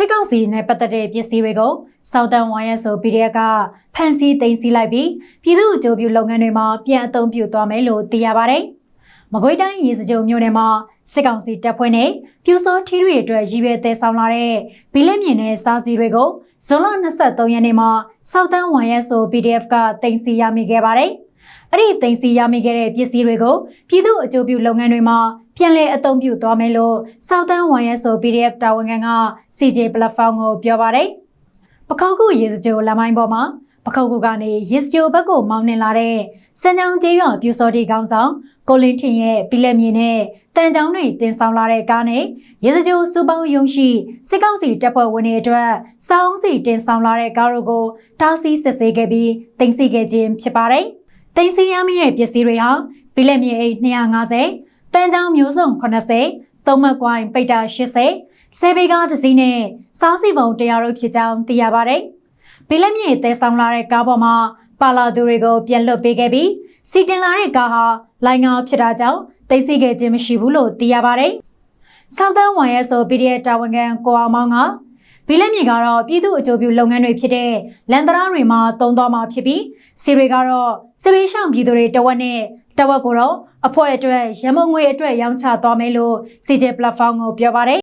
စစ်ကောင်စီနဲ့ပတ်သက်တဲ့ပစ္စည်းတွေကို Southern YSO PDF ကဖမ်းဆီးသိမ်းဆည်းလိုက်ပြီးပြည်သူ့အကျိုးပြုလုပ်ငန်းတွေမှာပြန်အသုံးပြုသွားမယ်လို့သိရပါတယ်။မကွေးတိုင်းရေစကြိုမြို့နယ်မှာစစ်ကောင်စီတပ်ဖွဲ့နဲ့ပြူစောထီးတွေအတွက်ရည်ရွယ်သေးဆောင်လာတဲ့ဘီလက်မြင်တဲ့စားစီတွေကိုဇွန်လ23ရက်နေ့မှာ Southern YSO PDF ကသိမ်းဆည်းရမိခဲ့ပါတယ်။အဲ့ဒီသိမ်းဆည်းရမိခဲ့တဲ့ပစ္စည်းတွေကိုပြည်သူ့အကျိုးပြုလုပ်ငန်းတွေမှာ ပြန်လည်အသုံးပြုသွားမယ်လို့ Southern YSO PDF တာဝန်ခံက CJ platform ကိုပြောပါတယ်။ပခောက်ကူရေစကြိုလမ်းမိုင်းပေါ်မှာပခောက်ကူကနေရေစကြိုဘက်ကိုမောင်းနှင်လာတဲ့စံကြောင်ကျေးရွာပြူစောတီကောင်းဆောင်ကိုလင်းထင်ရဲ့ပြီးလက်မြင်နဲ့တန်ချောင်းတွေတင်ဆောင်လာတဲ့ကားနဲ့ရေစကြိုစူပေါင်းယုံရှိစစ်ကောင်စီတပ်ဖွဲ့ဝင်တွေအတွက်စောင်းစီတင်ဆောင်လာတဲ့ကားတို့ကိုတားဆီးစစ်ဆေးခဲ့ပြီးတင်စီခဲ့ခြင်းဖြစ်ပါတယ်။တင်စီရမိတဲ့ပစ္စည်းတွေဟာပြီးလက်မြင်အိတ်250 တန်ချောင်းမျိုးစုံ80သုံးမက်ကွိုင်းပိတ်တာ80ဆယ်ဘေကားတစ်စီးနဲ့စားစီပုံတရားတို့ဖြစ်ကြောင်းသိရပါတယ်။ဘီလက်မြေတဲဆောင်လာတဲ့ကားပေါ်မှာပါလာသူတွေကိုပြန်လွတ်ပေးခဲ့ပြီးစီတင်လာတဲ့ကားဟာလိုင်းငါဖြစ်တာကြောင့်သိသိခဲ့ခြင်းမရှိဘူးလို့သိရပါတယ်။ဆောက်တန်းဝိုင်ရဲဆို PDF တာဝန်ခံကိုအောင်မောင်ကဘီလက်မြေကတော့ပြည်သူ့အကျိုးပြုလုပ်ငန်းတွေဖြစ်တဲ့လန်တရာတွေမှာတုံးသွားမှာဖြစ်ပြီးစီတွေကတော့စစ်ပေးရှောင်ပြည်သူတွေတဝက်နဲ့ တဝက်ကိုတော့အဖွဲ့အတွက်ရမုံငွေအတွက်ရောင်းချသွားမယ်လို့ CJ platform ကိုပြောပါတယ်